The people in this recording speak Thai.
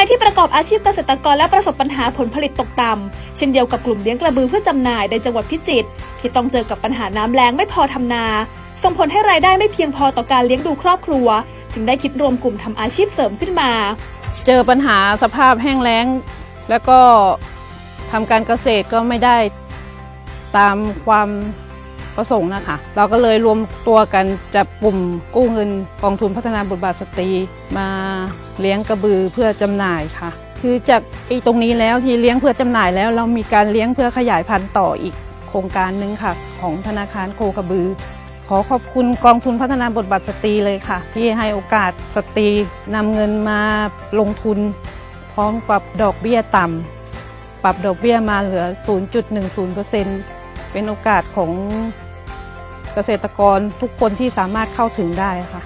รที่ประกอบอาชีพเกษตรกรและประสบปัญหาผลผลิตตกต่ำเช่นเดียวกับกลุ่มเลี้ยงกระบือเพื่อจำหน่ายในจังหวัดพิจิตรที่ต้องเจอกับปัญหาน้ำแล้งไม่พอทำนา ส่งผลให้รายได้ไม่เพียงพอต่อการเลี้ยงดูครอบครัว จึงได้คิดรวมกลุ่มทำอาชีพเสริมขึ้นมา เจอปัญหาสภาพแห้งแล้ง แล้วก็ทำการเกษตรก็ไม่ได้ตามความ ประสงค์นะคะเราก็เลยรวมตัวกันจับกลุ่มกู้เงินกองทุนพัฒนาบทบาทสตรีมาเลี้ยงกระบือเพื่อจำหน่ายค่ะ คือจากไอ้ตรงนี้แล้วที่เลี้ยงเพื่อจำหน่ายแล้ว เรามีการเลี้ยงเพื่อขยายพันธุ์ต่ออีกโครงการหนึ่งค่ะ ของธนาคารโคกระบือ ขอขอบคุณกองทุนพัฒนาบทบาทสตรีเลยค่ะ ที่ให้โอกาสสตรีนำเงินมาลงทุน พร้อมปรับดอกเบี้ยต่ำปรับดอกเบี้ยมาเหลือ 0.10% เป็นโอกาสของเกษตรกรทุกคนที่สามารถเข้าถึงได้ค่ะ